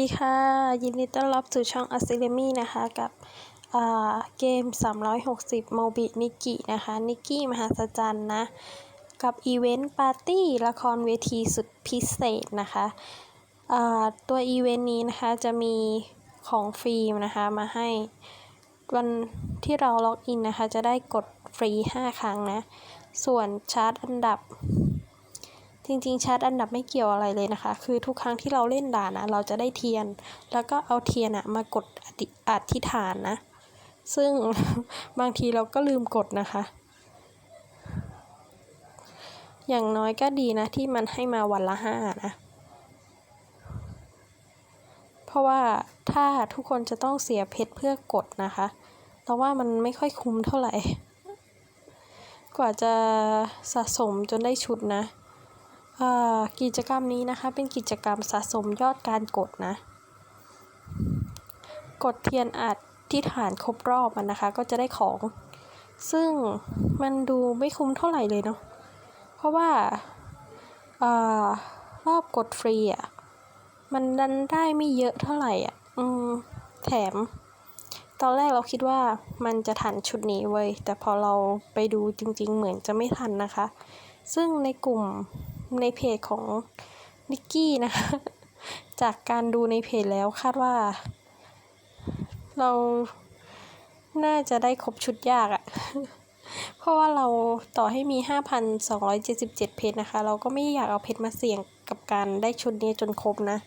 ดีค่ะ ยินดีต้อนรับสู่ช่อง a s i l e m y นะคะ กับเกม 360 โมบินิกินะคะ นิกกี้มหัศจรรย์นะ กับอีเวนต์ปาร์ตี้ละครเวทีสุดพิเศษนะคะตัวอีเวนต์นี้นะคะจะมีของฟรีนะคะมาให้ วันที่เราล็อกอินนะคะ จะได้กดฟรี 5 ครั้งนะ ส่วนชาร์ตอันดับ จริงๆชาร์ตอันดับไม่เกี่ยวอะไรเลยนะคะ คือทุกครั้งที่เราเล่นด่านนะเราจะได้เทียน แล้วก็เอาเทียนอะมากดอธิษฐานนะ ซึ่งบางทีเราก็ลืมกดนะคะ อย่างน้อยก็ดีนะที่มันให้มาวันละห้านะ เพราะว่าถ้าทุกคนจะต้องเสียเพชรเพื่อกดนะคะแต่ว่ามันไม่ค่อยคุ้มเท่าไหร่ กว่าจะสะสมจนได้ชุดนะ กิจกรรมนี้นะคะเป็นกิจกรรมสะสมยอดการกดนะ กดเทียนอัดที่ฐานครบรอบมันนะคะ ก็จะได้ของ ซึ่งมันดูไม่คุ้มเท่าไหร่เลยเนาะเพราะว่าอรอบกดฟรีอะมันดันได้ไม่เยอะเท่าไหร่อะ อืม แถม ตอนแรกเราคิดว่ามันจะทันชุดนี้เว้ย แต่พอเราไปดูจริงๆ เหมือนจะไม่ทันนะคะ ซึ่งในกลุ่ม ในเพจของนิกกี้นะคะ จากการดูในเพจแล้วคาดว่า เราน่าจะได้ครบชุดยากอะเพราะว่าเราต่อให้มี 5,277 เพชรนะคะ เราก็ไม่อยากเอาเพชรมาเสี่ยงกับการได้ชุดนี้จนครบนะ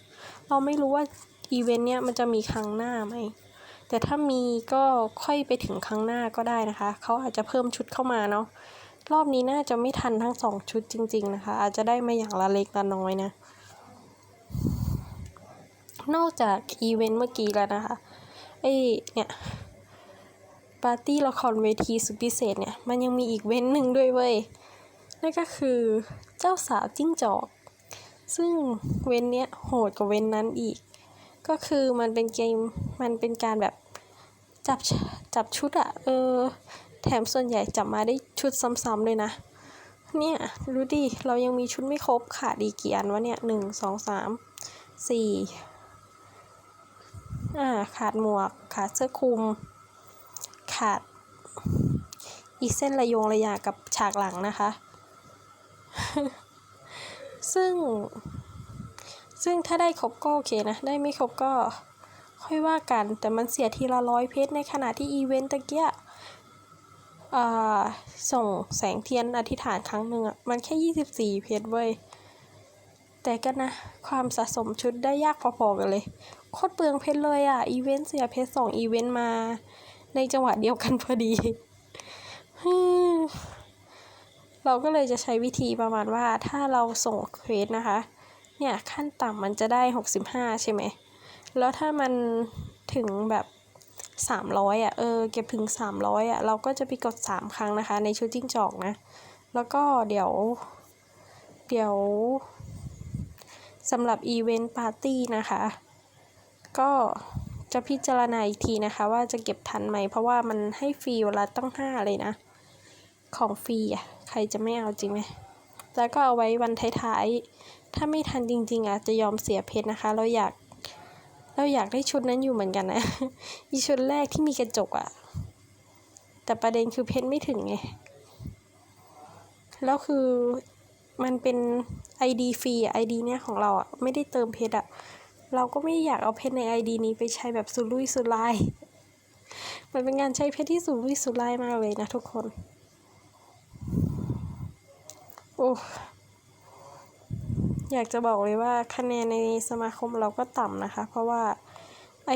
เราไม่รู้ว่าอีเวนต์เนี้ยมันจะมีครั้งหน้าไหม แต่ถ้ามีก็ค่อยไปถึงครั้งหน้าก็ได้นะคะ เขาอาจจะเพิ่มชุดเข้ามาเนาะ รอบนี้น่าจะไม่ทันทั้งสองชุดจริง ๆ นะคะ อาจจะได้มาอย่างละเล็กละน้อยนะ นอกจากอีเวนต์เมื่อกี้แล้วนะคะไอเนี่ยปาร์ตี้ละครเวทีสุดพิเศษเนี่ย มันยังมีอีกเว้นหนึ่งด้วยเว้ย นั่นก็คือเจ้าสาวจิ้งจอก ซึ่งเว้นเนี้ยโหดกว่าเว้นนั้นอีก ก็คือมันเป็นเกม มันเป็นการแบบจับจับชุดอะเออ แถมส่วนใหญ่จับมาได้ชุดซ้ำๆเลยนะ เนี่ยรู้ดิ เรายังมีชุดไม่ครบขาดอีกกี่อันวะเนี่ยหนึ่งสองสามสี่อ่าขาดหมวก ขาดเสื้อคลุม ขาด อีเส้นระยงระยากับฉากหลังนะคะ ซึ่ง ซึ่งถ้าได้ครบก็โอเคนะ ได้ไม่ครบก็ค่อยว่ากัน แต่มันเสียทีละร้อยเพชรในขณะที่อีเวนต์ตะเกียะ ส่งแสงเทียนอธิษฐานครั้งหนึ่งอะมันแค่24เพชรเว้ย แต่ก็นะ ความสะสมชุดได้ยากพอๆกันเลย โคตรเปลืองเพชรเลยอะอีเวนต์เสียเพชรสองอีเวนต์มา ในจังหวะเดียวกันพอดีเราก็เลยจะใช้วิธีประมาณว่าถ้าเราส่งเควสนะคะ เนี่ยขั้นต่ำมันจะได้ 65 ใช่ไหม แล้วถ้ามันถึงแบบ สามร้อยอะเออเก็บถึงสามร้อยอะเราก็จะไปกดสามครั้งนะคะ ในชุดจิ้งจอกนะ แล้วก็เดี๋ยว เดี๋ยวสำหรับอีเวนต์ปาร์ตี้นะคะ ก็จะพิจารณาอีกทีนะคะ ว่าจะเก็บทันไหม เพราะว่ามันให้ฟรีเวลาต้องห้าเลยนะ ของฟรีอะใครจะไม่เอาจริงไหมแล้วก็เอาไว้วันท้ายๆ ถ้าไม่ทันจริงๆอาจจะยอมเสียเพชรนะคะ เราอยาก เราอยากได้ชุดนั้นอยู่เหมือนกันนะอีชุดแรกที่มีกระจกอะแต่ประเด็นคือเพชรไม่ถึงไง แล้วคือมันเป็น ID ฟรีอะ ID เนี่ยของเราอะไม่ได้เติมเพชรอะเราก็ไม่อยากเอาเพชรใน ID นี้ไปใช้แบบสุรุ่ยสุร่ายมันเป็นงานใช้เพชรที่สุรุ่ยสุร่ายมากเลยนะทุกคน โอ้ อยากจะบอกเลยว่าคะแนนในสมาคมเราก็ต่ำนะคะ เพราะว่า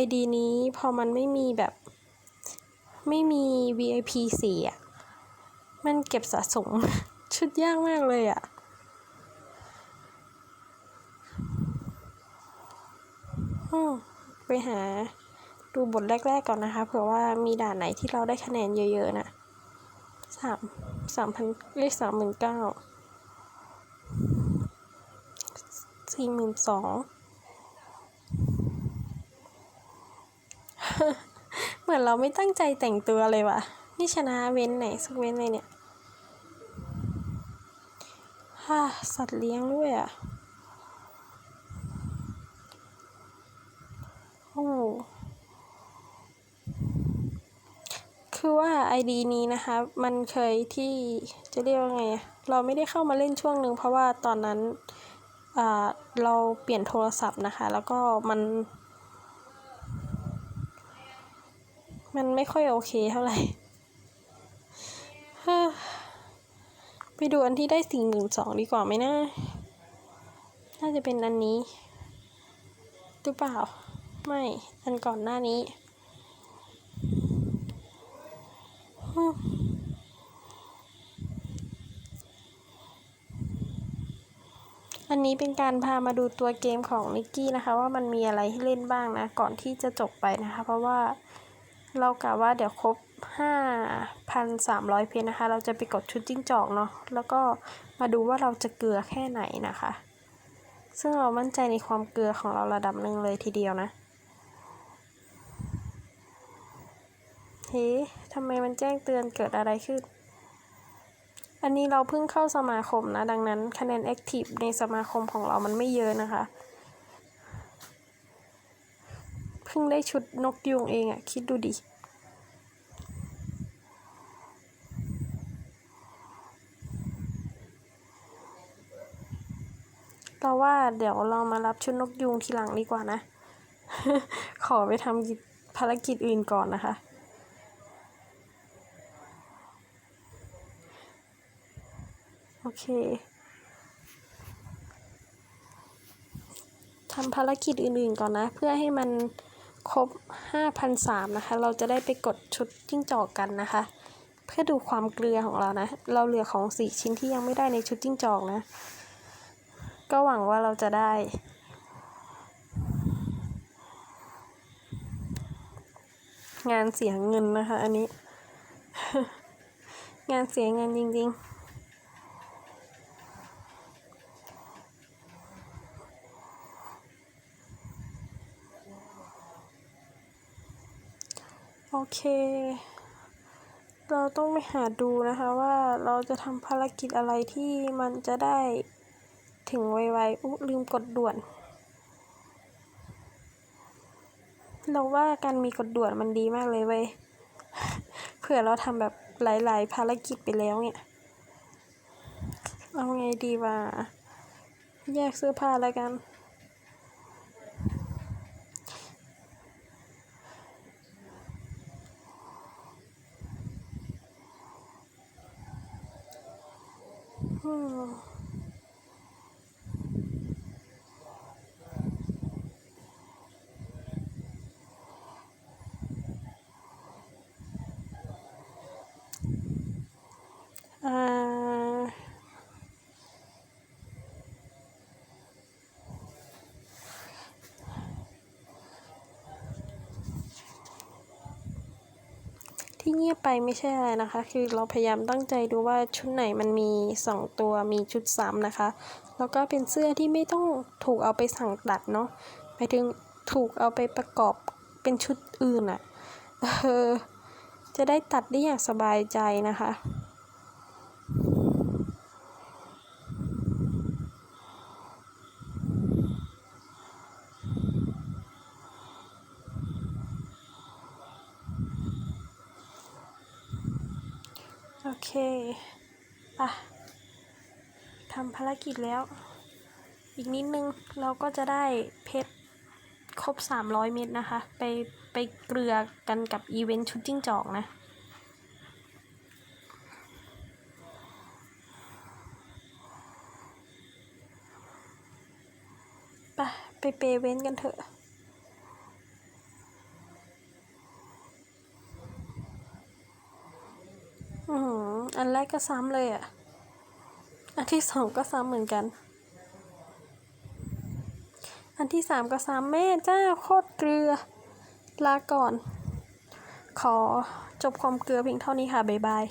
ID นี้พอมันไม่มีแบบ ไม่มี VIP สีอะ มันเก็บสะสม ชุดยากมากเลยอะ ไปหาดูบทแรก ๆ ก่อนนะคะ เผื่อว่ามีด่านไหนที่เราได้คะแนนเยอะ ๆนะสามสามพันเลขสามหมื่นเก้า สี่หมื่นสองเหมือนเราไม่ตั้งใจแต่งตัวเลยว่ะ นี่ชนะเว้นไหนสักเว้นไหนเนี่ยฮ่าสัตว์เลี้ยงด้วยอะ โอ้คือว่าไอดีนี้นะคะ มันเคยที่จะเรียกว่าไง เราไม่ได้เข้ามาเล่นช่วงหนึ่งเพราะว่าตอนนั้น เราเปลี่ยนโทรศัพท์นะคะ แล้วก็มัน มันไม่ค่อยโอเคเท่าไหร่ฮไปดูอันที่ได้สี่หมื่นสองดีกว่าไหมนะ น่าจะเป็นอันนี้ หรือเปล่า ไม่ อันก่อนหน้านี้ฮึ่ม อันนี้เป็นการพามาดูตัวเกมของนิกกี้นะคะว่ามันมีอะไรให้เล่นบ้างนะ ก่อนที่จะจบไปนะคะ เพราะว่าเรากะว่าเดี๋ยวครบ 5,300 เพชรนะคะ เราจะไปกดชุดจิ้งจอกเนาะแล้วก็มาดูว่าเราจะเกลือแค่ไหนนะคะ ซึ่งเรามั่นใจในความเกลือของเราระดับหนึ่งเลยทีเดียวนะเฮ้ทำไมมันแจ้งเตือนเกิดอะไรขึ้น อันนี้เราเพิ่งเข้าสมาคมนะ ดังนั้นคะแนนแอคทีฟในสมาคมของเรามันไม่เยอะนะคะ เพิ่งได้ชุดนกยุงเองอะคิดดูดิเราว่าเดี๋ยวเรามารับชุดนกยุงทีหลังดีกว่านะ ขอไปทำภารกิจอื่นก่อนนะคะ โอ เคทำภารกิจอื่นๆก่อนนะ เพื่อให้มันครบ 5,003นะคะ เราจะได้ไปกดชุดจิ้งจอกกันนะคะ เพื่อดูความเกลือของเรานะ เราเหลือของสี่ชิ้นที่ยังไม่ได้ในชุดจิ้งจอกนะ ก็หวังว่าเราจะได้ งานเสียเงินนะคะ อันนี้ งานเสียเงินจริง ๆ โอเค เราต้องไปหาดูนะคะว่าเราจะทำภารกิจอะไรที่มันจะได้ถึงไวๆอุ๊ลืมกดด่วน เราว่าการมีกดด่วนมันดีมากเลยเว้ย เผื่อเราทำแบบหลายๆ ภารกิจไปแล้วเนี่ย เอาไงดีวะแยกเสื้อผ้าแล้วกัน อืม ที่เงียบไปไม่ใช่อะไรนะคะ คือเราพยายามตั้งใจดูว่าชุดไหนมันมีสองตัวมีชุดซ้ำนะคะ แล้วก็เป็นเสื้อที่ไม่ต้องถูกเอาไปสั่งตัดเนาะหมายถึงถูกเอาไปประกอบเป็นชุดอื่นอะ่ะเออจะได้ตัดได้อย่างสบายใจนะคะ เคอะทำภารกิจแล้ว อีกนิดนึงเราก็จะได้เพชรครบ 300 เม็ดนะคะ ไปไปเกลือกันกับอีเวนต์ชุดจิ้งจอกนะ ไปไปเปเว้นกันเถอะ อื อันแรกก็ซ้ำเลยอะ อันที่สองก็ซ้ำเหมือนกัน อันที่สามก็ซ้ำแม่เจ้าโคตรเกลือ ลาก่อน ขอจบความเกลือเพียงเท่านี้ค่ะ บ๊ายบาย